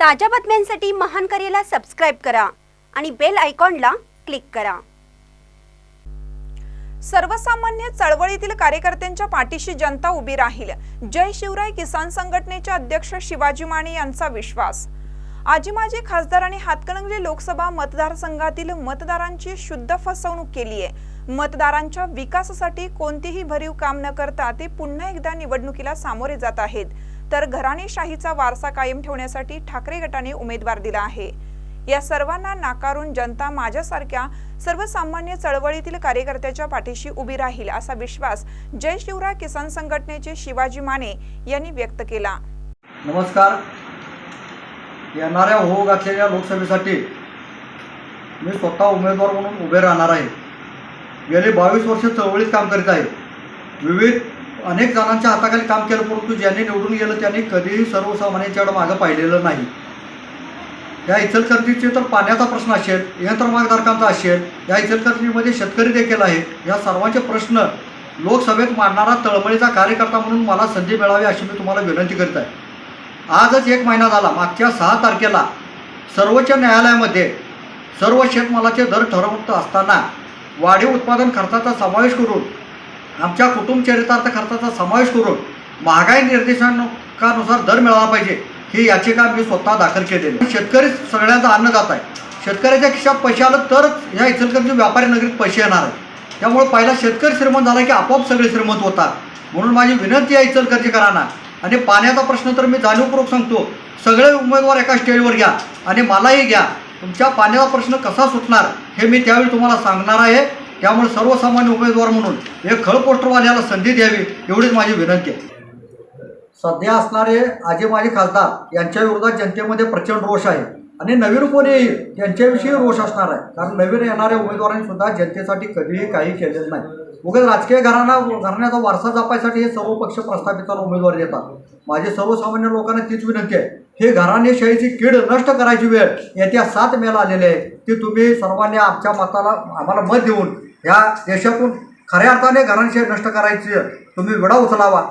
ताज्या बातम्यांसाठी महान करेला सबस्क्राईब करा आणि बेल आयकॉनला क्लिक करा. सर्वसामान्य चळवळीतील कार्यकर्त्यांच्या पाठीशी जनता उभी राहील. जय शिवराय किसान संघटनेचे अध्यक्ष शिवाजी माने यांचा विश्वास. आजी माजी खासदार आणि हातकणंगले लोकसभा मतदारसंघातील मतदारांची शुद्ध फसवणूक केली आहे. मतदारांच्या विकासासाठी कोणतेही भरीव काम न करता ते पुन्हा एकदा निवडणुकीला सामोरे जात आहेत. तर घराणेशाहीचा वारसा कायम ठेवण्यासाठी ठाकरे गटाने उमेदवार दिला आहे. या सर्वांना नाकारून जनता माझ्यासारख्या सर्वसामान्य चळवळीतील कार्यकर्त्याच्या पाठीशी उभी राहील असा विश्वास जय शिवराय किसान संघटनेचे शिवाजी माने यांनी व्यक्त केला. नमस्कार. येणाऱ्या होऊ घातलेल्या लोकसभेसाठी मी स्वतः उमेदवार म्हणून उभे राहणार आहे. गेली बावीस वर्ष चळवळीत काम करीत आहे. विविध अनेक जणांच्या हाताखाली काम केलं परंतु ज्यांनी निवडून गेलं त्यांनी कधीही सर्वसामान्यांच्याकडे मागं पाहिलेलं नाही. या इचलकरंजीचे तर पाण्याचा प्रश्न असेल यंत्रमागधारकांचा असेल या इचलकरंजीमध्ये शेतकरी देखील आहे या सर्वांचे प्रश्न लोकसभेत मांडणारा तळमळीचा कार्यकर्ता म्हणून मला संधी मिळावी अशी मी तुम्हाला विनंती करीत आहे. आजच एक महिना झाला मागच्या सहा तारखेला सर्वोच्च न्यायालयामध्ये सर्व शेतमालाचे दर ठरवत असताना वाढीव उत्पादन खर्चाचा समावेश करून आमच्या कुटुंब चरितार्थ खर्चाचा समावेश करून महागाई निर्देशांकानुसार दर मिळाला पाहिजे. ही याचिका मी स्वतः दाखल केलेली शेतकरी सगळ्यांचा अन्न जात आहे. शेतकऱ्याच्या खिशात पैसे आलं तरच ह्या इचलकरंजी व्यापारी नगरीत पैसे येणार आहे त्यामुळे पहिला शेतकरी श्रीमंत झाला की आपोआप सगळे श्रीमंत होतात. म्हणून माझी विनंती आहे इचलकरंजीकरांना. आणि पाण्याचा प्रश्न तर मी जाणीवपूर्वक सांगतो. सगळे उमेदवार एका स्टेजवर घ्या आणि मलाही घ्या. तुमच्या पाण्याचा प्रश्न कसा सुटणार हे मी त्यावेळी तुम्हाला सांगणार आहे. त्यामुळे सर्वसामान्य उमेदवार म्हणून एक खळ पोस्टरवाल्याला संधी द्यावी एवढीच माझी विनंती आहे. सध्या असणारे आजी माजी खासदार यांच्या विरोधात जनतेमध्ये प्रचंड रोष आहे आणि नवीन कोण येईल यांच्याविषयी रोष असणार आहे. कारण नवीन येणाऱ्या उमेदवारांनी सुद्धा जनतेसाठी कधीही काही केलेलं नाही. उगाच राजकीय घराणा घराण्याचा वारसा जपायसाठी हे सर्व पक्ष प्रस्थापितांना उमेदवारी देतात. माझी सर्वसामान्य लोकांना तीच विनंती आहे. हे घराणेशाहीची कीड नष्ट करायची वेळ येत्या सात मेला आलेली आहे. ती तुम्ही सर्वांनी आमच्या मताला आम्हाला मत देऊन ह्या देशातून खऱ्या अर्थाने घराणेशाही नष्ट करायची तुम्ही विडा उचलावा.